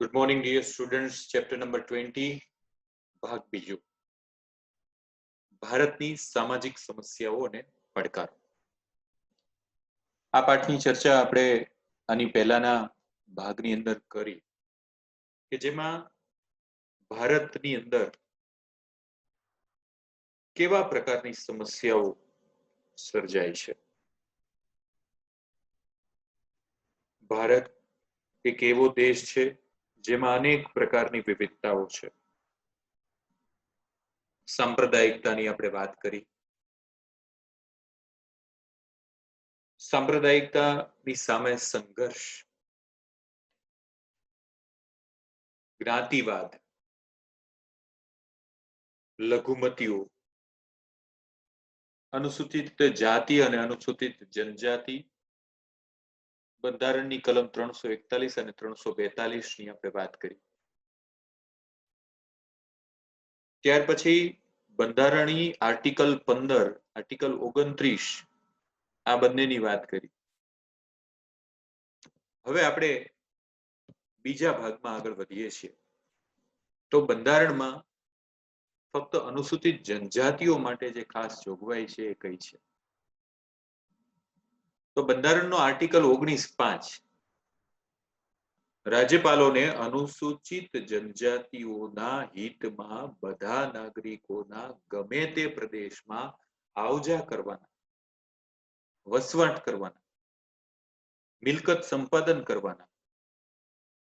Good morning, dear students. Chapter number 20, ભાગ બીજો ભારતની સામાજિક સમસ્યાઓ અને પડકારો. આ પાઠની ચર્ચા આપણે આની પહેલાના ભાગની અંદર કરી કે જેમાં ભારતની અંદર કેવા પ્રકારની સમસ્યાઓ સર્જાય છે. ભારત એક એવો દેશ છે જેમાં અનેક પ્રકારની વિવિધતાઓ છે. સાંપ્રદાયિકતાની આપણે વાત કરી. સાંપ્રદાયિકતાની સામે સંઘર્ષ, જ્ઞાતિવાદ, લઘુમતીઓ, અનુસૂચિત જાતિ અને અનુસૂચિત જનજાતિ બંધારણની કલમ ત્રણસો એકતાલીસ અને ત્રણસો બેતાલીસની આપણે વાત કરી. ત્યાર પછી બંધારણી આર્ટિકલ પંદર, આર્ટિકલ ઓગણત્રીસ, આ બંનેની વાત કરી. હવે આપણે બીજા ભાગમાં આગળ વધીએ છીએ. તો બંધારણમાં ફક્ત અનુસૂચિત જનજાતિઓ માટે જે ખાસ જોગવાઈ છે એ કઈ છે? તો બંધારણનો આર્ટિકલ ઓગણીસ પાંચ. રાજ્યપાલોને અનુસૂચિત જનજાતિઓના હિતમાં બધા નાગરિકોના ગમે તે પ્રદેશમાં આવજા કરવાના, વસવાટ કરવાના, મિલકત સંપાદન કરવાના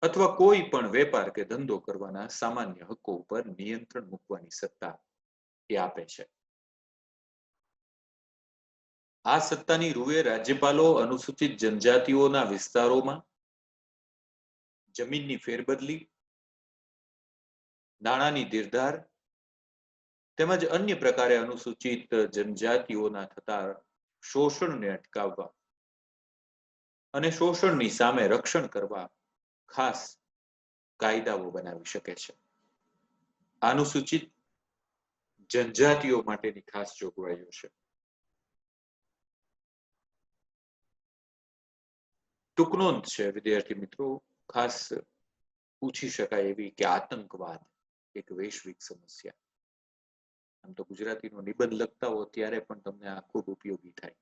અથવા કોઈ પણ વેપાર કે ધંધો કરવાના સામાન્ય હકો ઉપર નિયંત્રણ મૂકવાની સત્તા એ આપે છે. આ સત્તાની રૂએ રાજ્યપાલો અનુસૂચિત જનજાતિઓના વિસ્તારોમાં જમીનની ફેરબદલી નાણાંની ધીરધાર તેમજ અન્ય પ્રકારે અનુસૂચિત જનજાતિઓના થતા શોષણને અટકાવવા અને શોષણની સામે રક્ષણ કરવા ખાસ કાયદાઓ બનાવી શકે છે. અનુસૂચિત જનજાતિઓ માટેની ખાસ જોગવાઈઓ છે. ટૂંકનોંધ છે વિદ્યાર્થી મિત્રો, ખાસ પૂછી શકાય એવી કે આતંકવાદ એક વૈશ્વિક સમસ્યા. આમ તો ગુજરાતીનો નિબંધ લખતા હો ત્યારે પણ તમને આ ખૂબ ઉપયોગી થાય.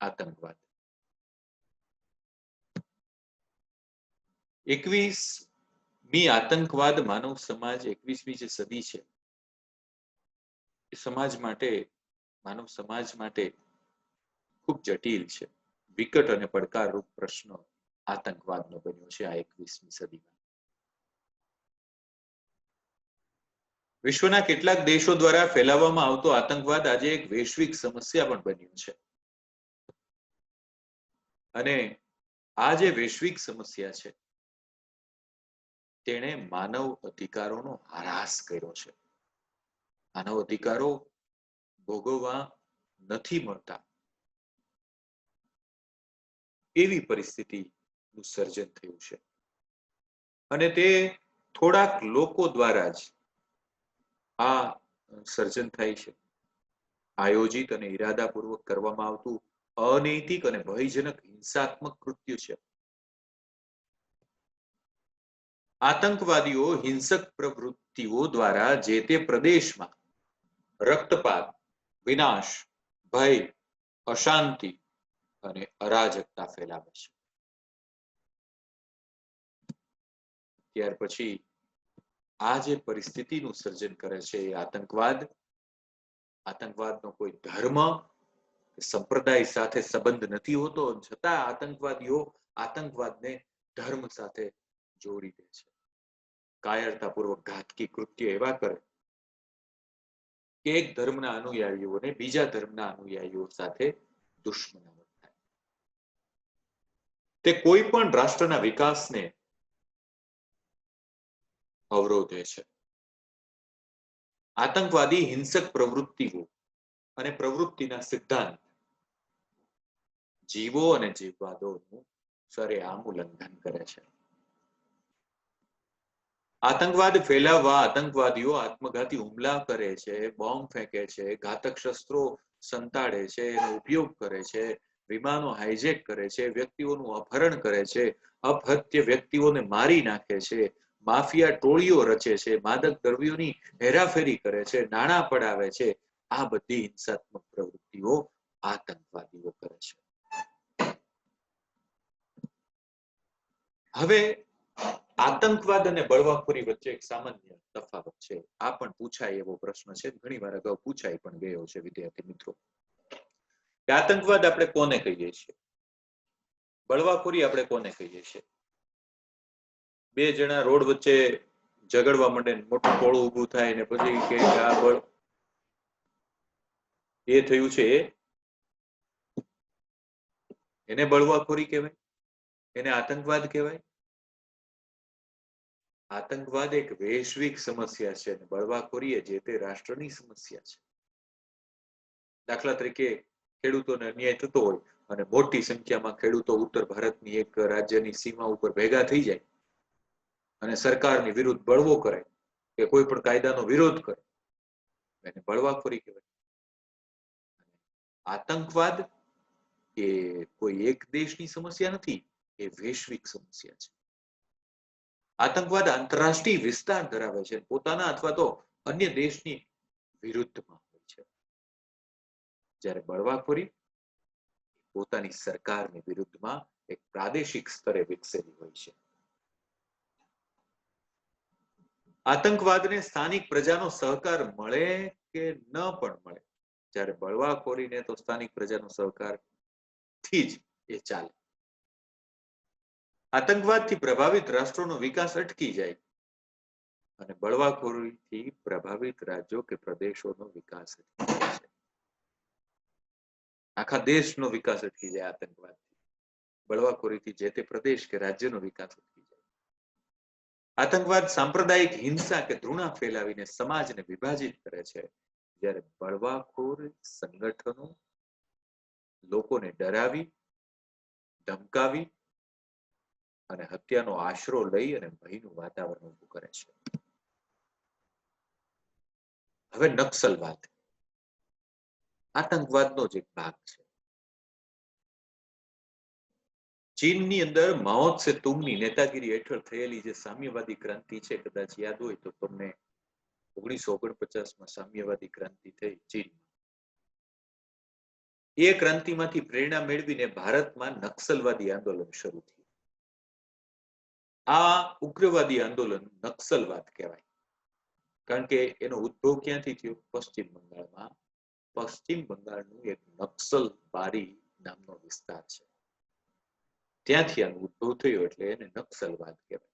આતંકવાદ. એકવીસ આતંકવાદ માનવ સમાજ એકવીસમી જે સદી છે, એ સમાજ માટે, માનવ સમાજ માટે ખૂબ જટિલ છે. વિકટ અને પડકારરૂપ પ્રશ્ન આતંકવાદનો બન્યો છે આ એકવીસમી સદીમાં. વિશ્વના કેટલાક દેશો દ્વારા ફેલાવવામાં આવતો આતંકવાદ આજે એક વૈશ્વિક સમસ્યા પણ બન્યો છે. અને આ જે વૈશ્વિક સમસ્યા છે, તેણે માનવ અધિકારોનો હરાસ કર્યો છે. માનવ અધિકારો ભોગવવા નથી મળતા. એવી પરિસ્થિતિનું સર્જન થયું છે. અને તે થોડાક લોકો દ્વારા જ આ સર્જન થાય છે. આયોજિત અને ઈરાદાપૂર્વક કરવામાં આવતું અનૈતિક અને ભયજનક હિંસાત્મક કૃત્ય છે. આતંકવાદીઓ, હિંસક પ્રવૃત્તિઓ દ્વારા જે તે પ્રદેશમાં રક્તપાત, વિનાશ, ભય, અશાંતિ અને અરાજકતા ફેલાવે છે. ત્યાર પછી આ જે પરિસ્થિતિનું સર્જન કરે છે એ આતંકવાદ, આતંકવાદનો કોઈ ધર્મ સંપ્રદાય સાથે સંબંધ નથી હોતો, છતાં આતંકવાદીઓ આતંકવાદને ધર્મ સાથે જોડી દે છે. કાયરતાપૂર્વક ઘાતકી કૃત્ય એવા કરે કે એક ધર્મના અનુયાયીઓને બીજા ધર્મના અનુયાયીઓ સાથે દુશ્મનાવટ થાય તે કોઈ પણ રાષ્ટ્રના વિકાસને અવરોધે છે. આતંકવાદી હિંસક પ્રવૃત્તિઓ અને પ્રવૃત્તિના સિદ્ધાંત જીવો અને જીવવાદોનું સરેઆમ ઉલ્લંઘન કરે છે. આતંકવાદ ફેલાવવા આતંકવાદીઓ આત્મઘાતી હુમલા કરે છે, બોમ્બ ફેંકે છે, ઘાતક શસ્ત્રો સંતાડે છે, એનો ઉપયોગ કરે છે વિમાનો હાઈજેક કરે છે, વ્યક્તિઓનું અપહરણ કરે છે, અપહત્ય વ્યક્તિઓને મારી નાખે છે, માફિયા ટોળીઓ રચે છે, માદક દ્રવ્યોની હેરાફેરી કરે છે, નાણાં પડાવે છે, આ બધી હિંસાત્મક પ્રવૃત્તિઓ આતંકવાદીઓ કરે છે. હવે આતંકવાદ અને બળવાખોરી વચ્ચે એક સામાન્ય તફાવત છે. આ પણ પૂછાય એવો પ્રશ્ન છે. ઘણી વાર અગાઉ પૂછાય પણ ગયો છે, વિદ્યાર્થી મિત્રો. કે આતંકવાદ આપણે કોને કહીએ છીએ? બળવાખોરી આપણે કોને કહીએ છીએ? બે જણા રોડ વચ્ચે ઝઘડવા માંડે મોટું ટોળું ઊભું થાય ને પછી કે આ બળ એ થયું છે એને બળવાખોરી કહેવાય? એને આતંકવાદ કહેવાય? આતંકવાદ એક વૈશ્વિક સમસ્યા છે અને બળવાખોરી એ જે તે રાષ્ટ્રની સમસ્યા છે. દાખલા તરીકે ખેડૂતોને અન્યાય થતો હોય અને મોટી સંખ્યામાં ખેડૂતો ઉત્તર ભારતની એક રાજ્યની સીમા ઉપર ભેગા થઈ જાય અને સરકારની વિરુદ્ધ બળવો કરે કે કોઈ પણ કાયદાનો વિરોધ કરે, એને બળવાખોરી કહેવાય. આતંકવાદ એ કોઈ એક દેશની સમસ્યા નથી, એ વૈશ્વિક સમસ્યા છે. આતંકવાદ આંતરરાષ્ટ્રીય વિસ્તાર ધરાવે છે પોતાના અથવા તો અન્ય દેશની વિરુદ્ધમાં જ્યારે બળવાખોરી પોતાની સરકારની વિરુદ્ધમાં એક પ્રાદેશિક સ્તરે વિકસેલી હોય છે. આતંકવાદને સ્થાનિક પ્રજાનો સહકાર મળે કે ન પણ મળે? જ્યારે બળવાખોરીને તો સ્થાનિક પ્રજાનો સહકારથી જ એ ચાલે. આતંકવાદથી પ્રભાવિત રાષ્ટ્રોનો વિકાસ અટકી જાય. અને બળવાખોરીથી પ્રભાવિત રાજ્યો કે પ્રદેશોનો વિકાસ અટકી જાય આખા દેશનો વિકાસ અટકી જાય આતંકવાદથી. બળવાખોરીથી જે તે પ્રદેશ કે રાજ્યનો વિકાસ અટકી જાય. આતંકવાદ સાંપ્રદાયિક હિંસા કે ધૃણા ફેલાવીને સમાજને વિભાજિત કરે છે, જ્યારે બળવાખોર સંગઠનો લોકોને ડરાવી, ધમકાવી અને હત્યાનો આશરો લઈ અને ભયનું વાતાવરણ ઊભું કરે છે. હવે નક્સલવાદ. આતંકવાદનો જ એક ભાગ છે. ચીનની અંદર માઓ તુંગની નેતાગીરી હેઠળ થયેલી જે સામ્યવાદી ક્રાંતિ છે, કદાચ યાદ હોય તો તમને ઓગણીસો ઓગણપચાસમાં સામ્યવાદી ક્રાંતિ થઈ ચીનમાં. એ ક્રાંતિમાંથી પ્રેરણા મેળવીને ભારતમાં નક્સલવાદી આંદોલન શરૂ થયું. આ ઉગ્રવાદી આંદોલન નક્સલવાદ કહેવાય. કારણ કે એનો ઉદ્ભવ ક્યાંથી થયો? પશ્ચિમ બંગાળમાં પશ્ચિમ બંગાળનું એક નક્સલ બારી નામનો વિસ્તાર છે. ત્યાંથી આનું ઉદ્ભવ થયો એટલે એને નક્સલવાદ કહેવાય.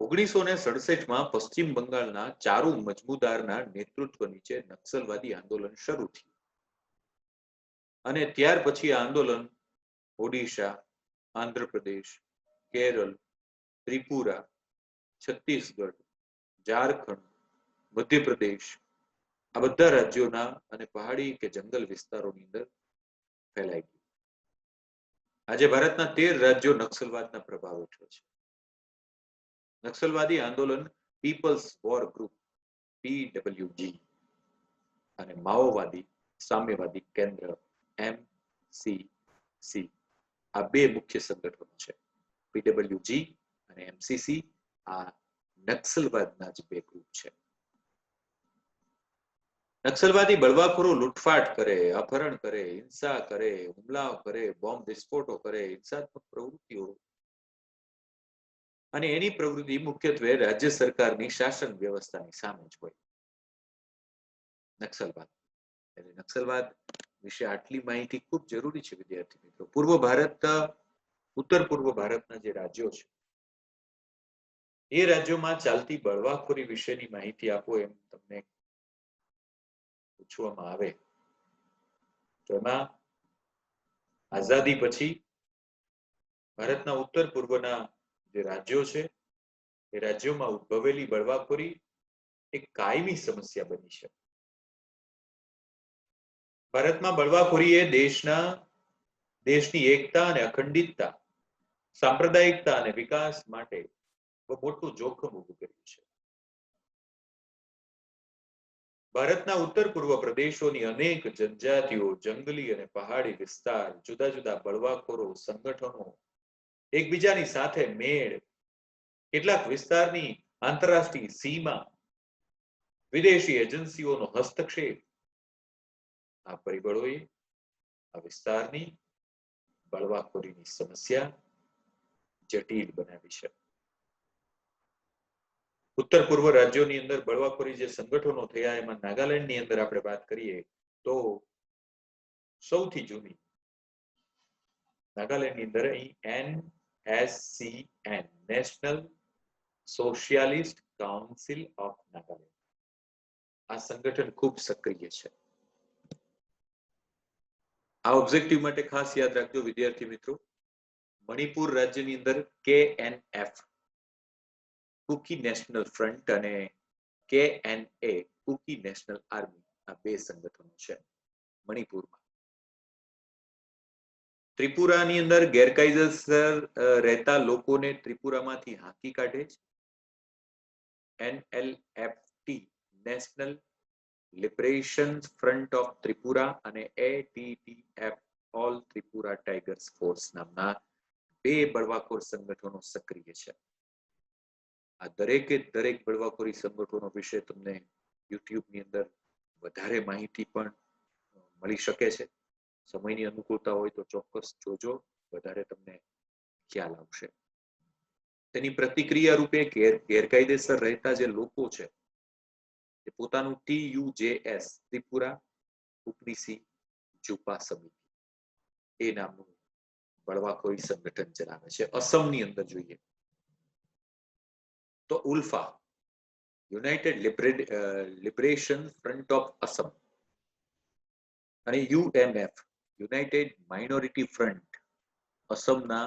ઓગણીસો ને સડસઠમાં પશ્ચિમ બંગાળના ચારુ મજમુદારના નેતૃત્વ નીચે નક્સલવાદી આંદોલન શરૂ થયું. અને ત્યાર પછી આ આંદોલન ઓડિશા, આંધ્રપ્રદેશ, કેરળ, ત્રિપુરા, છત્તીસગઢ, ઝારખંડ, મધ્યપ્રદેશ આ બધા રાજ્યોના અને પહાડી કે જંગલ વિસ્તારોની અંદર ફેલાઈ ગયું. આજે ભારતના તેર રાજ્યો નક્સલવાદના પ્રભાવ હેઠળ છે. નક્સલવાદી આંદોલન પીપલ્સ વોર ગ્રુપ પીડબ્લ્યુજી અને માઓવાદી સામ્યવાદી કેન્દ્ર એમ સી સી. આ બે મુખ્ય સંગઠનો છે. પીડબ્લ્યુજી અને એમસીસી આ નક્સલવાદના જ બે ગ્રુપ છે. નક્સલવાદી બળવાખોરો લૂંટફાટ કરે, અપહરણ કરે, હિંસા કરે, હુમલાઓ કરે, બોમ્બ વિસ્ફોટો કરે, હિંસાત્મક પ્રવૃત્તિઓ. અને એની પ્રવૃત્તિ મુખ્યત્વે રાજ્ય સરકારની શાસન વ્યવસ્થાની સામે જ હોય. નક્સલવાદ. એટલે નક્સલવાદ વિશે આટલી માહિતી ખૂબ જરૂરી છે, વિદ્યાર્થી મિત્રો. પૂર્વ ભારત, ઉત્તર પૂર્વ ભારતના જે રાજ્યો છે, એ રાજ્યોમાં ચાલતી બળવાખોરી વિશેની માહિતી આપો એમ તમને પૂછવામાં આવે. તો એમાં આઝાદી પછી ભારતના ઉત્તર પૂર્વના જે રાજ્યો છે, એ રાજ્યોમાં ઉદ્ભવેલી બળવાખોરી એક કાયમી સમસ્યા બની છે. ભારતમાં બળવાખોરી એ દેશના, દેશની એકતા અને અખંડિતતા, સાંપ્રદાયિકતા અને વિકાસ માટે મોટું જોખમ ઊભું કર્યું છે. ભારતના ઉત્તર પૂર્વ પ્રદેશોની અનેક જનજાતિઓ, જંગલી અને પહાડી વિસ્તાર, જુદા જુદા બળવાખોરો, સંગઠનો, એકબીજાની સાથે મેળ, કેટલાક વિસ્તારની આંતરરાષ્ટ્રીય સીમા, વિદેશી એજન્સીઓનો હસ્તક્ષેપ. આ પરિબળોએ આ વિસ્તારની બળવાખોરીની સમસ્યા જટિલ બનાવી છે. ઉત્તર પૂર્વ રાજ્યોની અંદર બળવાખોરી જે સંગઠનો થયા, એમાં નાગાલેન્ડની અંદર આપણે વાત કરીએ, તો સૌથી જૂની નાગાલેન્ડની અંદર અહીં N S C N National Socialist Council of Nagaland આ સંગઠન ખૂબ સક્રિય છે. આ ઓબ્જેક્ટિવ માટે ખાસ યાદ રાખજો વિદ્યાર્થી મિત્રો. મણિપુર રાજ્યની અંદર K N F Kuki national front અને K N A Kuki national army આ બે સંગઠનો છે મણિપુરમાં. ત્રિપુરાની અંદર ગેરકાયદેસર રહેતા લોકોને ત્રિપુરામાંથી હાંકી કાઢે છે. NLFT national liberation front of Tripura અને ATTF all Tripura tigers force નામના બે બળવાખોર સંગઠનો સક્રિય છે. આ દરેકે દરેક બળવાખોરી સંગઠનો વિશે તમને યુટ્યુબની અંદર વધારે માહિતી પણ મળી શકે છે. સમયની અનુકૂળતા હોય તો ચોક્કસ જોજો, વધારે તમને ખ્યાલ આવશે. તેની પ્રતિક્રિયા રૂપે ગેરકાયદેસર રહેતા જે લોકો છે, એ પોતાનું ટીયુજેએસ ત્રિપુરા ઉપનીસી જુપા સમિતિ. એ નામનું બળવાખોરી સંગઠન ચલાવે છે. અસમની અંદર જોઈએ. તો ULFA united liberation front of Assam અને યુએમએફ યુનાઇટેડ માઇનોરિટી ફ્રન્ટ અસમના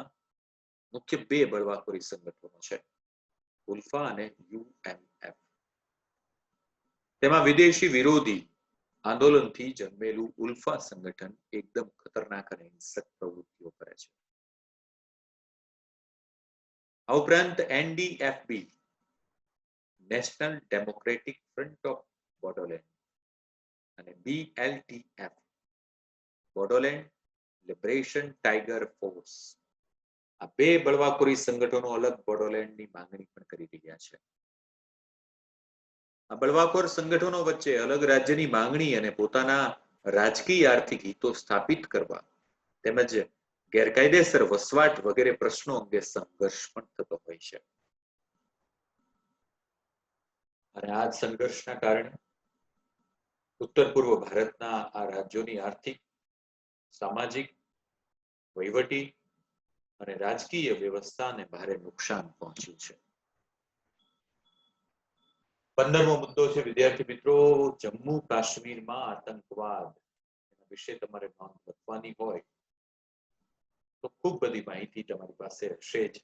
મુખ્ય બે બળવાખોરી સંગઠનો છે, ઉલ્ફા અને યુએમએફ તેમાં વિદેશી વિરોધી આંદોલનથી જન્મેલું ઉલ્ફા સંગઠન એકદમ ખતરનાક અને હિંસક પ્રવૃત્તિઓ કરે છે. આ ઉપરાંત NDFB national democratic front of Bodoland અને BLTF Bodoland liberation tiger force આ બે બળવાખોરી સંગઠનો અલગ બોડોલેન્ડની માંગણી પણ કરી રહ્યા છે. આ બળવાખોર સંગઠનો વચ્ચે અલગ રાજ્યની માંગણી અને પોતાના રાજકીય આર્થિક હિતો સ્થાપિત કરવા તેમજ ગેરકાયદેસર વસવાટ વગેરે પ્રશ્નો અંગે સંઘર્ષ પણ થતો હોય છે. અને આ સંઘર્ષના કારણે ઉત્તર પૂર્વ ભારતના આ રાજ્યોની આર્થિક, સામાજિક, વહીવટી અને રાજકીય વ્યવસ્થાને ભારે નુકસાન પહોંચ્યું છે. પંદરમો મુદ્દો છે, વિદ્યાર્થી મિત્રો, જમ્મુ કાશ્મીરમાં આતંકવાદ. વિશે તમારે નોંધ લખવાની હોય તો ખૂબ બધી માહિતી તમારી પાસે હશે જ.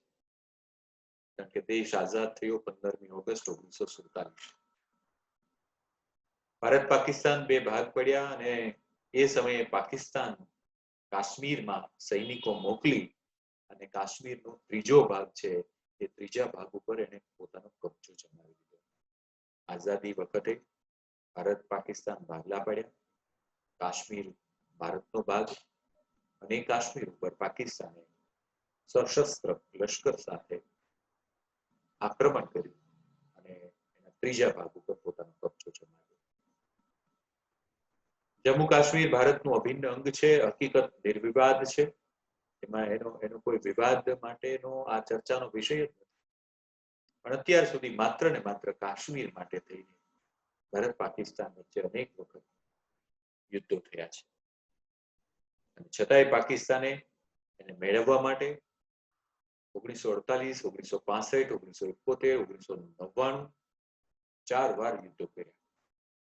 કારણ કે દેશ આઝાદ થયો પંદરમી ઓગસ્ટ ઓગણીસો સુડતાલીસ. ભારત પાકિસ્તાન બે ભાગ પડ્યા અને એ સમયે પાકિસ્તાન કાશ્મીરમાં સૈનિકો મોકલી અને કાશ્મીરનો ત્રીજો ભાગ છે, એ ત્રીજા ભાગ ઉપર એને પોતાનો કબજો જમાવી દીધો. આઝાદી વખતે ભારત પાકિસ્તાન ભાગલા પડ્યા. કાશ્મીર ભારતનો ભાગ અને કાશ્મીર ઉપર પાકિસ્તાને સશસ્ત્ર લશ્કર સાથે આક્રમણ કર્યું અને એના ત્રીજા ભાગ ઉપર પોતાનો કબજો જમાવ્યો. જમ્મુ કાશ્મીર ભારતનું અભિન્ન અંગ છે, હકીકત નિર્વિવાદ છે. એમાં એનો એનો કોઈ વિવાદ માટેનો આ ચર્ચાનો વિષય જ નથી. પણ અત્યાર સુધી માત્ર ને માત્ર કાશ્મીર માટે થઈને ભારત પાકિસ્તાન વચ્ચે અનેક વખત યુદ્ધો થયા છે. છતાંય પાકિસ્તાને એને મેળવવા માટે ઓગણીસો અડતાલીસ, ઓગણીસો પાસઠ, ઓગણીસો એકોતેર, ઓગણીસો નવ્વાણું, ચાર વાર યુદ્ધો કર્યા.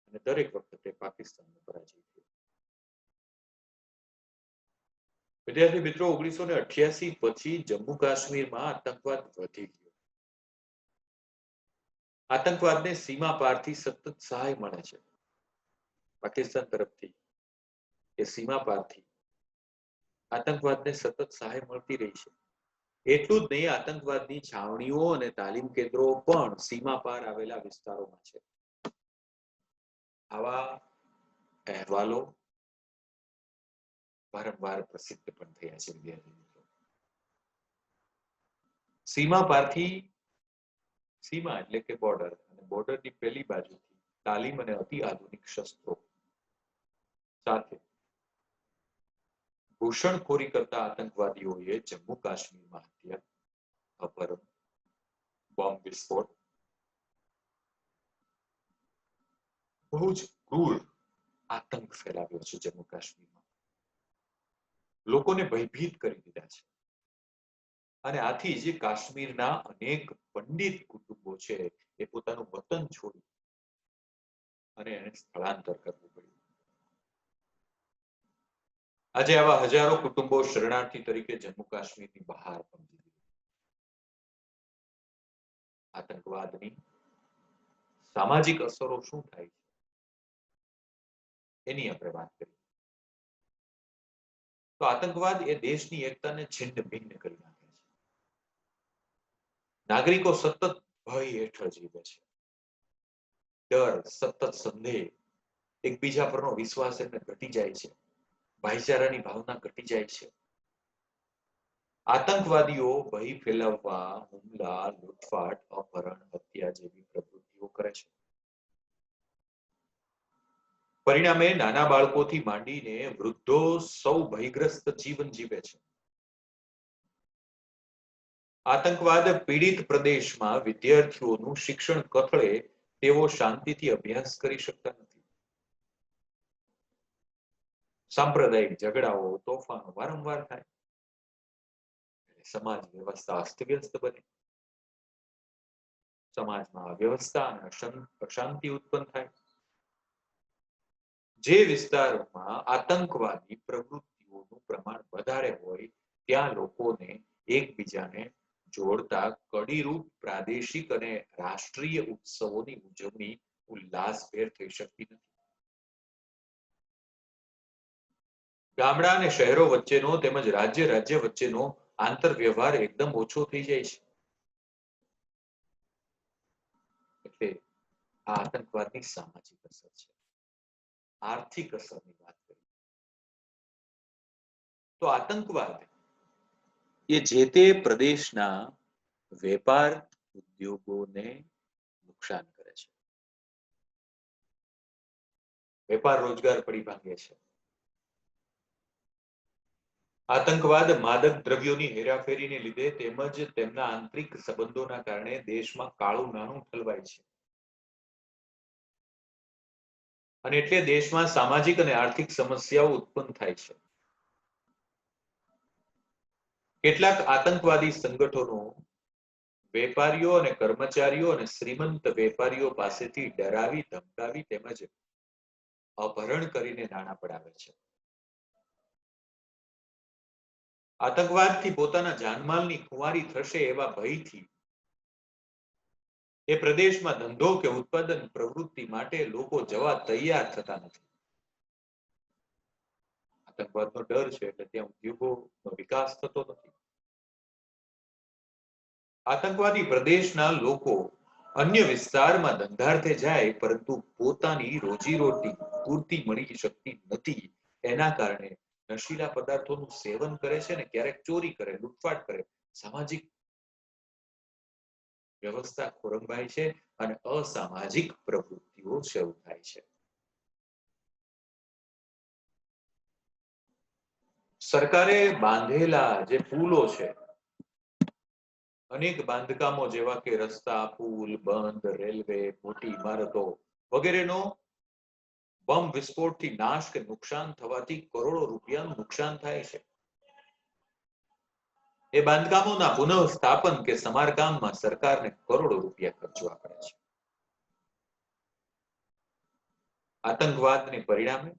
અને દરેક વખતે પાકિસ્તાનનો પરાજય થયો. વિદ્યાર્થી મિત્રો, ઓગણીસો ને અઠ્યાસી પછી જમ્મુ કાશ્મીરમાં આતંકવાદ વધી ગયો. આતંકવાદને સીમા પારથી સતત સહાય મળે છે. પાકિસ્તાન તરફથી એ સીમા પારથી આતંકવાદને સતત સહાય મળતી રહી છે. એટલું જ નહીં, આતંકવાદની છાવણીઓ અને તાલીમ કેન્દ્રો પણ સીમા પાર આવેલા વિસ્તારોમાં છે. આવા અહેવાલો વારંવાર પ્રસિદ્ધ પણ થયા છે વિદ્યાર્થી સીમા પારથી, સીમા એટલે કે બોર્ડર અને બોર્ડરની પેલી બાજુથી તાલીમ અને અતિ આધુનિક શસ્ત્રો સાથે ઘૂસણખોરી કરતા આતંકવાદીઓએ જમ્મુ કાશ્મીરમાં હત્યા, અપહરણ બોમ્બ વિસ્ફોટ, બહુ જ ક્રૂર આતંક ફેલાવ્યો છે જમ્મુ કાશ્મીરમાં. લોકોને ભયભીત કરી દીધા છે. અને આથી જે કાશ્મીરના અનેક પંડિત કુટુંબો છે, એ પોતાનું વતન છોડી અને એને સ્થળાંતર કરવું આજે આવા હજારો કુટુંબો શરણાર્થી તરીકે જમ્મુ કાશ્મીરની બહાર પહોંચી. આતંકવાદની સામાજિક અસરો શું થાય છે? એની આપણે વાત કરી તો આતંકવાદ એ દેશની એકતાને છિન્ન ભિન્ન કરી નાખે છે. નાગરિકો સતત ભય હેઠળ જીવે છે. ડર, સતત સંદેહ એકબીજા પરનો વિશ્વાસ એમને ઘટી જાય છે. ભાઈચારાની ભાવના ઘટી જાય છે. આતંકવાદીઓ ભય ફેલાવવા, હુમલા, લૂંટફાટ, અપહરણ, હત્યા જેવી પ્રવૃત્તિઓ કરે છે. પરિણામે નાના બાળકોથી માંડીને વૃદ્ધો સૌ ભયગ્રસ્ત જીવન જીવે છે. આતંકવાદ પીડિત પ્રદેશમાં વિદ્યાર્થીઓનું શિક્ષણ કથળે તેઓ શાંતિથી અભ્યાસ કરી શકતા નથી. સાંપ્રદાયિક ઝઘડાઓ, તોફાનો વારંવાર થાય. સમાજ વ્યવસ્થા અસ્તવ્યસ્ત બને. સમાજમાં અવ્યવસ્થા અને અશાંતિ ઉત્પન્ન થાય. જે વિસ્તારોમાં આતંકવાદી પ્રવૃત્તિઓનું પ્રમાણ વધારે હોય, ત્યાં લોકોને એકબીજાને જોડતા કડીરૂપ પ્રાદેશિક અને રાષ્ટ્રીય ઉત્સવોની ઉજવણી ઉલ્લાસભેર થઈ શકતી નથી. ગામડા અને શહેરો વચ્ચેનો તેમજ રાજ્ય રાજ્ય વચ્ચેનો આંતર વ્યવહાર એકદમ ઓછો થઈ જાય છે. એટલે આ આતંકવાદની સામાજિક અસર છે. આર્થિક અસરની વાત કરીએ. તો આતંકવાદ એ જે તે પ્રદેશના વેપાર ઉદ્યોગોને નુકસાન કરે છે. વેપાર રોજગાર પડી ભાંગે છે. આતંકવાદ માદક દ્રવ્યોની હેરાફેરીને લીધે તેમજ તેમના આંતરિક સંબંધોના કારણે દેશમાં કાળું નાણું ઠલવાય છે. અને એટલે દેશમાં સામાજિક અને આર્થિક સમસ્યાઓ ઉત્પન્ન થાય છે. કેટલાક આતંકવાદી સંગઠનો વેપારીઓ અને કર્મચારીઓ અને શ્રીમંત વેપારીઓ પાસેથી ડરાવી, ધમકાવી તેમજ અપહરણ કરીને નાણાં પડાવે છે. આતંકવાદથી પોતાના જાનમાલની ખુવારી થશે એવા ભયથી. એ પ્રદેશમાં ધંધો કે ઉત્પાદન પ્રવૃત્તિ માટે લોકો જવા તૈયાર થતા નથી. આતંકવાદનો ડર છે એટલે ત્યાં ઉદ્યોગોનો વિકાસ થતો નથી. આતંકવાદી પ્રદેશના લોકો અન્ય વિસ્તારમાં ધંધાર્થે જાય પરંતુ પોતાની રોજીરોટી પૂરતી મળી શકતી નથી. એના કારણે નશીલા પદાર્થોનું સેવન કરે છે ને ક્યારેક ચોરી કરે, લૂંટફાટ કરે, સામાજિક વ્યવસ્થા ખોરંભાય છે અને અસામાજિક પ્રવૃત્તિઓ શરૂ થાય છે. સરકારે બાંધેલા જે પુલો છે, અનેક બાંધકામો જેવા કે રસ્તા, પુલ, બંધ, રેલવે, મોટી ઇમારતો વગેરેનો બોમ્બ વિસ્ફોટથી નાશ કે નુકસાન થવાથી કરોડો રૂપિયાનું નુકસાન થાય છે. એ બાંધકામોના પુનઃસ્થાપન કે સમારકામમાં સરકારને કરોડો રૂપિયા ખર્ચવા પડે છે. આતંકવાદને પરિણામે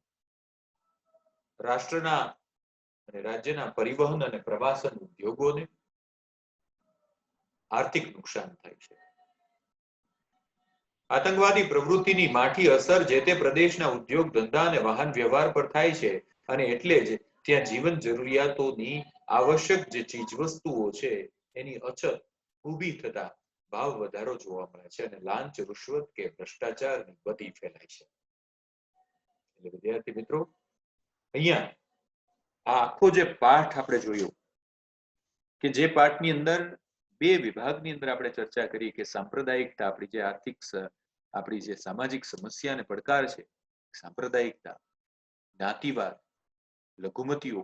રાષ્ટ્રના અને રાજ્યના પરિવહન અને પ્રવાસન ઉદ્યોગોને આર્થિક નુકસાન થાય છે. આતંકવાદી પ્રવૃત્તિની માઠી અસર જે તે પ્રદેશના ઉદ્યોગ, ધંધા અને વાહન વ્યવહાર પર થાય છે અને એટલે જ ત્યાં જીવન જરૂરિયાતોની આવશ્યક જે ચીજવસ્તુઓ છે, એની અછત ઊભી થતા ભાવ વધારો જોવા મળે છે અને લાંચ, રૂશ્વત કે ભ્રષ્ટાચારની ગતિ ફેલાય છે. એટલે વિદ્યાર્થી મિત્રો, અહીંયા આ આખો જે પાઠ આપણે જોયો કે જે પાઠની અંદર બે વિભાગની અંદર આપણે ચર્ચા કરી કે સાંપ્રદાયિકતા, આપણી જે આર્થિક આપણી જે સામાજિક સમસ્યા અને પડકાર છે, સાંપ્રદાયિકતા, જ્ઞાતિવાદ, લઘુમતીઓ,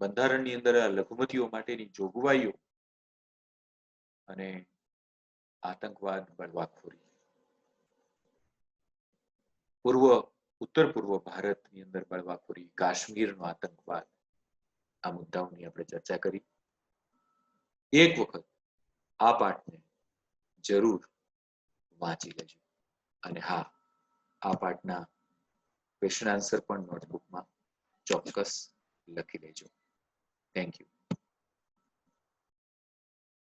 બંધારણની અંદર લઘુમતીઓ માટેની જોગવાઈઓ અને આતંકવાદ બળવાખોરી પૂર્વ, ઉત્તર પૂર્વ ભારતની અંદર બળવાખોરી કાશ્મીરનો આતંકવાદ, આ મુદ્દાઓની આપણે ચર્ચા કરી. એક વખત આ પાઠને જરૂર વાંચી લેજો. અને હા, આ પાઠના ક્વેશ્ચન આન્સર પણ નોટબુકમાં ચોક્કસ લખી લેજો. Thank you